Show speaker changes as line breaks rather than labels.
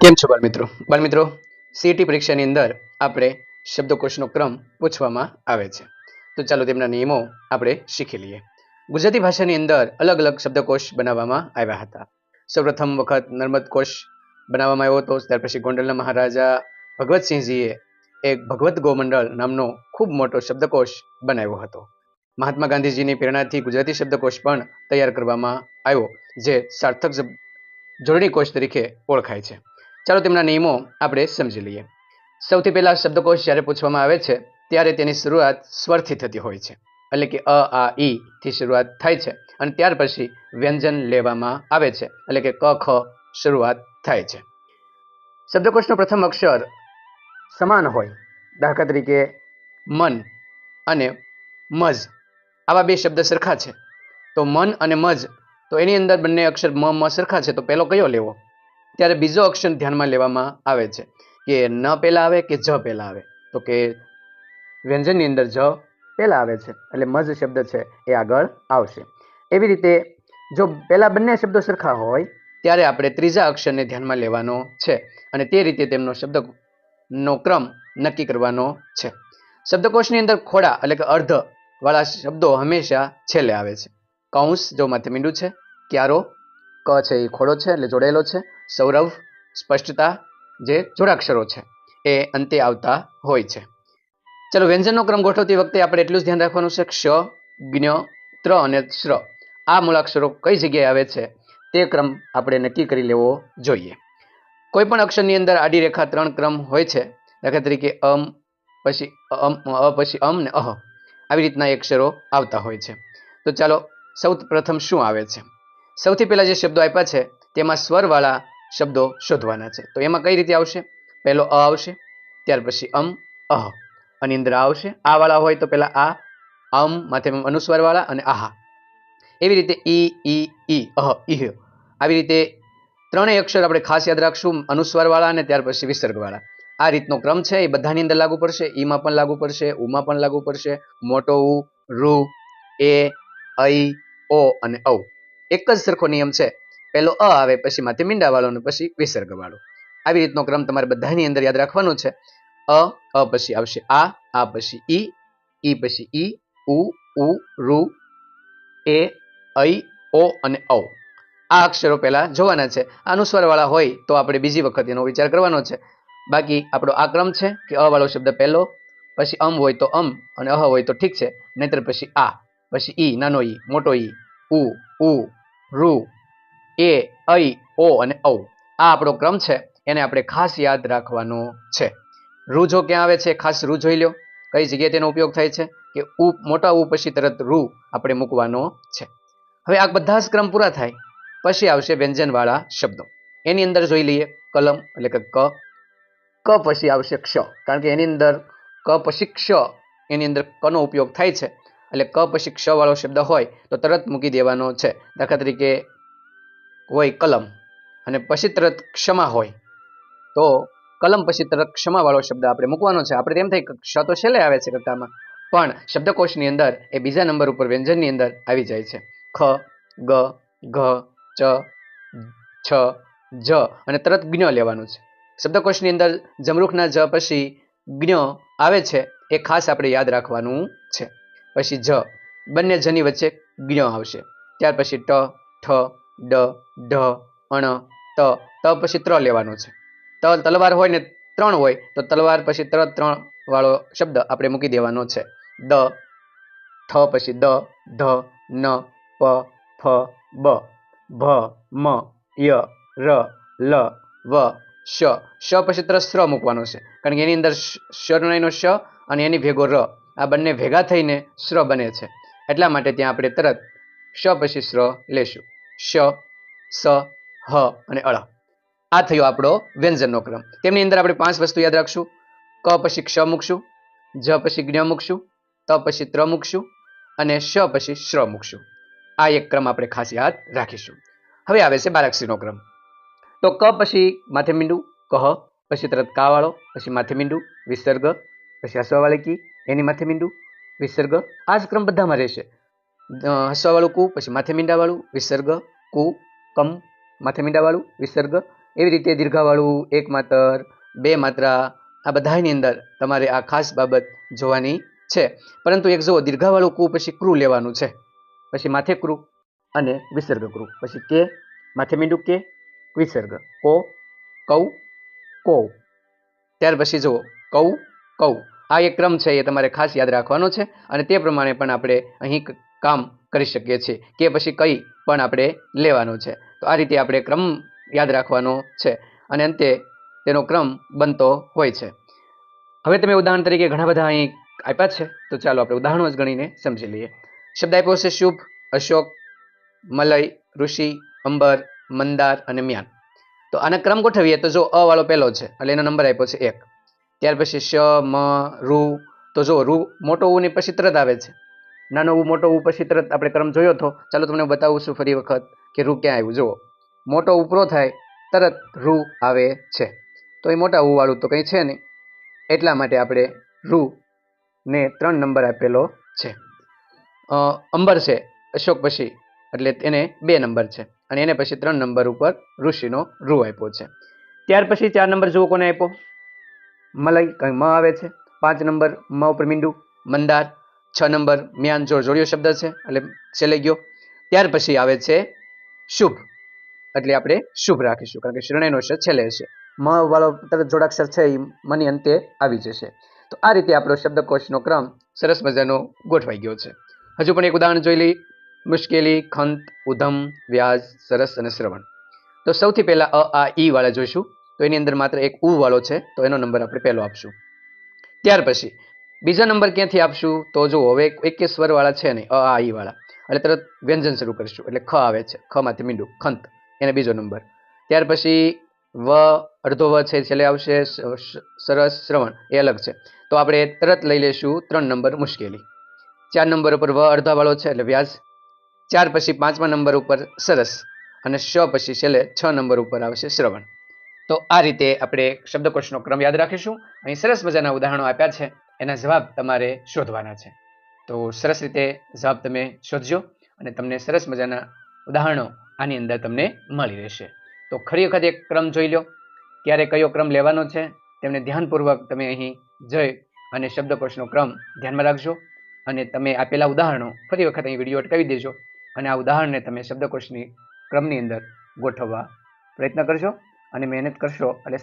કેમ છો બાળમિત્રો? બાળમિત્રો સીટી પરીક્ષાની અંદર આપણે શબ્દકોશનો ક્રમ પૂછવામાં આવે છે. તો ચાલો તેમના નિયમો આપણે શીખી લઈએ. ગુજરાતી ભાષાની અંદર અલગ અલગ શબ્દકોશ બનાવવામાં આવ્યા હતા. સૌપ્રથમ વખત નર્મદ કોશ બનાવવામાં આવ્યો હતો. ત્યાર પછી ગોંડલના મહારાજા ભગવતસિંહજીએ એક ભગવત ગોમંડળ નામનો ખૂબ મોટો શબ્દકોશ બનાવ્યો હતો. મહાત્મા ગાંધીજીની પ્રેરણાથી ગુજરાતી શબ્દકોશ પણ તૈયાર કરવામાં આવ્યો, જે સાર્થક જોડણી કોશ તરીકે ઓળખાય છે. ચાલો તેમના નિયમો આપણે સમજી લઈએ. સૌથી પહેલા શબ્દકોશ જ્યારે પૂછવામાં આવે છે, ત્યારે તેની શરૂઆત સ્વરથી થતી હોય છે, એટલે કે અ, આ, ઈ થી શરૂઆત થાય છે, અને ત્યાર પછી વ્યંજન લેવામાં આવે છે, એટલે કે ક, ખ શરૂઆત થાય છે. શબ્દકોશનો પ્રથમ અક્ષર સમાન હોય, દાખલા તરીકે મન અને મજ. આવા બે શબ્દ સરખા છે. તો મન અને મજ, તો એની અંદર બંને અક્ષર મ મ સરખા છે, તો પહેલો કયો લેવો? ત્યારે બીજો અક્ષર ધ્યાનમાં લેવામાં આવે છે કે ન પહેલાં આવે કે જ પહેલાં આવે. તો કે વ્યંજનની અંદર જ પહેલાં આવે છે. એટલે મજ શબ્દ છે એ આગળ આવશે. એવી રીતે જો પહેલાં બંને શબ્દો સરખા હોય, ત્યારે આપણે ત્રીજા અક્ષરને ધ્યાનમાં લેવાનો છે અને તે રીતે તેમનો શબ્દનો ક્રમ નક્કી કરવાનો છે. શબ્દકોશની અંદર ખોડા એટલે કે અર્ધવાળા શબ્દો હંમેશા છેલ્લે આવે છે. કૌંસ જો માથે મીંડું છે, ક્યારો ક છે એ ખોડો છે એટલે જોડેલો છે. સૌરવ, સ્પષ્ટતા જે જોડાક્ષરો છે એ અંતે આવતા હોય છે. ચલો, વ્યંજનનો ક્રમ ગોઠવતી વખતે આપણે એટલું જ ધ્યાન રાખવાનું છે ક્ષ જ્ઞ, ત્ર અને શ્ર આ મૂળાક્ષરો કઈ જગ્યાએ આવે છે તે ક્રમ આપણે નક્કી કરી લેવો જોઈએ. કોઈ પણ અક્ષરની અંદર આડી રેખા ત્રણ ક્રમ હોય છે. દાખલા તરીકે અમ, પછી અમ, અ, પછી અમ ને અહ. આવી રીતના અક્ષરો આવતા હોય છે. તો ચાલો સૌ પ્રથમ શું આવે છે? સૌથી પહેલાં જે શબ્દો આપ્યા છે, તેમાં સ્વરવાળા શબ્દો શોધવાના છે. તો એમાં કઈ રીતે આવશે? પહેલો અ આવશે, ત્યાર પછી અમ, અહ. અનિંદ્ર આવશે. આ વાળા હોય તો પહેલાં આ, અમ માથે અનુસ્વરવાળા અને આહા. એવી રીતે ઈ ઈ ઈ, અહ ઇહ આવી રીતે ત્રણેય અક્ષર આપણે ખાસ યાદ રાખશું. અનુસ્વરવાળા અને ત્યાર પછી વિસર્ગવાળા. આ રીતનો ક્રમ છે. એ બધાની અંદર લાગુ પડશે. ઈમાં પણ લાગુ પડશે. ઉમાં પણ લાગુ પડશે. મોટો ઉ, રૂ, એ, ઐ, ઓ અને ઔ. એક જ સરખો નિયમ છે. પહેલો અ આવે, પછી માથે મીંડા વાળો અને પછી વિસર્ગ વાળો. આવી રીતનો ક્રમ તમારે બધાની અંદર યાદ રાખવાનો છે. અ અ પછી આવશે આ આ પછી ઈ ઈ પછી ઈ, ઉ ઉ, રુ, એ, ઐ, ઓ અને ઔ. આ અક્ષરો પહેલા જોવાના છે. અનુસ્વાર વાળા હોય તો આપણે બીજી વખત એનો વિચાર કરવાનો છે. બાકી આપણો આ ક્રમ છે કે અ વાળો શબ્દ પહેલો, પછી અમ હોય તો અમ અને અહ હોય તો ઠીક છે. નહીતર પછી આ, પછી ઈ, નાનો ઈ, મોટો ઈ, ઉ ઉ રૂ, એ ઐ ઓ અને ઔ. આ આપણો ક્રમ છે, એને આપણે ખાસ યાદ રાખવાનો છે. રૂ જો ક્યાં આવે છે, ખાસ રૂ જોઈ લો કઈ જગ્યાએ તેનો ઉપયોગ થાય છે? કે ઉ મોટા ઉ પછી તરત રૂ આપણે મૂકવાનો છે. હવે આ બધા જ ક્રમ પૂરા થાય, પછી આવશે વ્યંજનવાળા શબ્દો. એની અંદર જોઈ લઈએ, કલમ એટલે કે ક. ક પછી આવશે ક્ષ, કારણ કે એની અંદર ક પછી ક્ષ, એની અંદર કનો ઉપયોગ થાય છે. એટલે ક પછી ક્ષ વાળો શબ્દ હોય તો તરત મૂકી દેવાનો છે. દાખલા તરીકે હોય કલમ અને પછી તરત ક્ષમા હોય. તો કલમ પછી તરત ક્ષમા વાળો શબ્દ આપણે મૂકવાનો છે. આપણે તેમ થાય ક્ષ તો છેલ્લે આવે છે કથામાં પણ શબ્દકોશની અંદર એ બીજા નંબર ઉપર વ્યંજનની અંદર આવી જાય છે. ખ, ગ, ઘ, ચ, છ, જ અને તરત જ્ઞ લેવાનું છે. શબ્દકોશની અંદર જમરૂખના જ પછી જ્ઞ આવે છે. એ ખાસ આપણે યાદ રાખવાનું છે. પછી જ બંને જની વચ્ચે જ્ઞ આવશે. ત્યાર પછી ટ, ઠ, ડ, ઢ, અણ, ત. ત પછી ત્ર લેવાનો છે. ત તલવાર હોય ને ત્રણ હોય, તો તલવાર પછી ત્ર, ત્રણ વાળો શબ્દ આપણે મૂકી દેવાનો છે. દ, ઠ પછી દ ધ ન, પ, ફ, બ. ભ મ, ય, ર, લ, વ, શ. શ પછી ત્ર શ્ર મૂકવાનો છે. કારણ કે એની અંદર શરણાઈનો શ અને એની ભેગો ર. આ બંને ભેગા થઈને શ્ર બને છે. એટલા માટે ત્યાં આપણે તરત શ પછી શ્ર લેશું. શ, સ, હ અને અળ. આ થયો આપણો વ્યંજનનો ક્રમ. તેમની અંદર આપણે પાંચ વસ્તુ યાદ રાખશું. ક પછી ક્ષ મૂકશું, જ પછી જ્ઞ મૂકશું, ત પછી ત્ર મૂકશું અને શ પછી શ્ર મૂકશું. આ એક ક્રમ આપણે ખાસ યાદ રાખીશું. હવે આવે છે બારાક્ષરીનો ક્રમ. તો ક પછી માથે મીંડું કહ પછી તરત કા વાળો, પછી માથે મીંડું વિસર્ગ, પછી હસવાવાળી કી એની માથે મીંડું? વિસર્ગ આ જ ક્રમ બધામાં રહેશે. હસવાવાળું કુ, પછી માથે મીંડાવાળું, વિસર્ગ, કુ, કમ, માથે મીંડાવાળું, વિસર્ગ. એવી રીતે દીર્ઘાવાળું, એક માત્ર, બે માત્રા, આ બધાની અંદર તમારે આ ખાસ બાબત જોવાની છે. પરંતુ એક જુઓ, દીર્ઘાવાળું કુ પછી ક્રુ લેવાનું છે. પછી માથે ક્રુ અને વિસર્ગ ક્રુ. પછી કે, માથે મીંડું કે, વિસર્ગ. કો, કૌ, કો. ત્યાર પછી જુઓ, કૌ કૌ. આ એક ક્રમ છે એ તમારે ખાસ યાદ રાખવાનો છે અને તે પ્રમાણે પણ આપણે અહીં કામ કરી શકીએ છીએ કે પછી કઈ પણ આપણે લેવાનું છે. તો આ રીતે આપણે ક્રમ યાદ રાખવાનો છે અને અંતે તેનો ક્રમ બનતો હોય છે. હવે તમે ઉદાહરણ તરીકે ઘણા બધા અહીં આપ્યા છે. તો ચાલો આપણે ઉદાહરણો જ ગણીને સમજી લઈએ. શબ્દ આપ્યો છે શુભ, અશોક, મલય, ઋષિ, અંબર, મંદાર અને મ્યાન. તો આના ક્રમ ગોઠવીએ તો જો અ વાળો પહેલો છે, એટલે એનો નંબર આપ્યો છે એક. ત્યાર પછી શ, મ રુ તો જો રૂ મોટો ઉની પછી તરત આવે છે. નાનો ઉ, મોટો ઉ પછી તરત આપણે ક્રમ જોયો હતો ચાલો તમને બતાવું છું ફરી વખત કે રૂ ક્યાં આવ્યું. જુઓ, મોટો ઉપરો થાય, તરત રૂ આવે છે. તો એ મોટા ઉ વાળું તો કંઈ છે નહીં. એટલા માટે આપણે રૂ ને ત્રણ નંબર આપેલો છે. અંબર છે, અશોક પછી એટલે એને બે નંબર છે. અને એને પછી ત્રણ નંબર ઉપર ઋષિનો રૂ આપ્યો છે. ત્યાર પછી ચાર નંબર જુઓ કોને આપ્યો? મલય કંઈ મ આવે છે? પાંચ નંબર મ ઉપર મીંડું, મંદાર, છ નંબર મ્યાન જોડ જોડિયો શબ્દ છે, એટલે છેલ્લે ગયો. ત્યાર પછી આવે છે શુભ, એટલે આપણે શુભ રાખીશું, કારણ કે શ્રેણીનો છે, છેલ્લે છે. મ વાળો તરત જોડાક્ષર છે એ મની અંતે આવી જશે. તો આ રીતે આપણો શબ્દકોશનો ક્રમ સરસ મજાનો ગોઠવાઈ ગયો છે. હજુ પણ એક ઉદાહરણ જોઈ લઈ મુશ્કેલી, ખંત, ઉધમ, વ્યાજ, સરસ અને શ્રવણ. તો સૌથી પહેલાં અ, આ, ઈ વાળા જોઈશું. તો એની અંદર માત્ર એક ઉ વાળો છે, તો એનો નંબર આપણે પહેલો આપશું. ત્યાર પછી, બીજા નંબર ક્યાંથી આપશું? તો જો હવે એક સ્વર વાળા છે નહીં, અ, આ, ઈ વાળા. એટલે તરત વ્યંજન શરૂ કરીશું. એટલે ખ આવે છે, ખ માંથી મીંડું, ખંત, એને બીજો નંબર ત્યાર પછી, વ, અડધો વ છે, છેલ્લે આવશે સરસ, શ્રવણ, એ અલગ છે. તો આપણે તરત લઈ લેશું ત્રણ નંબર મુશ્કેલી. ચાર નંબર ઉપર વ અડધા વાળો છે, એટલે વ્યાજ ચાર પછી પાંચમા નંબર ઉપર સરસ. અને શ પછી છેલ્લે છ નંબર ઉપર આવશે શ્રવણ. તો આ રીતે આપણે શબ્દકોશનો ક્રમ યાદ રાખીશું. અહીં સરસ મજાના ઉદાહરણો આપ્યા છે. એના જવાબ તમારે શોધવાના છે. તો સરસ રીતે જવાબ તમે શોધજો અને તમને સરસ મજાના ઉદાહરણો આની અંદર તમને મળી રહેશે. તો ખરી વખત એક ક્રમ જોઈ લો. ક્યારે કયો ક્રમ લેવાનો છે? તેમને ધ્યાનપૂર્વક તમે અહીં જઈ અને શબ્દકોશનો ક્રમ ધ્યાનમાં રાખજો. અને તમે આપેલા ઉદાહરણો ફરી વખત અહીં વીડિયો અટકાવી દેજો અને આ ઉદાહરણને તમે શબ્દકોશની ક્રમની અંદર ગોઠવવા પ્રયત્ન કરજો. અને મહેનત કરશો. એટલે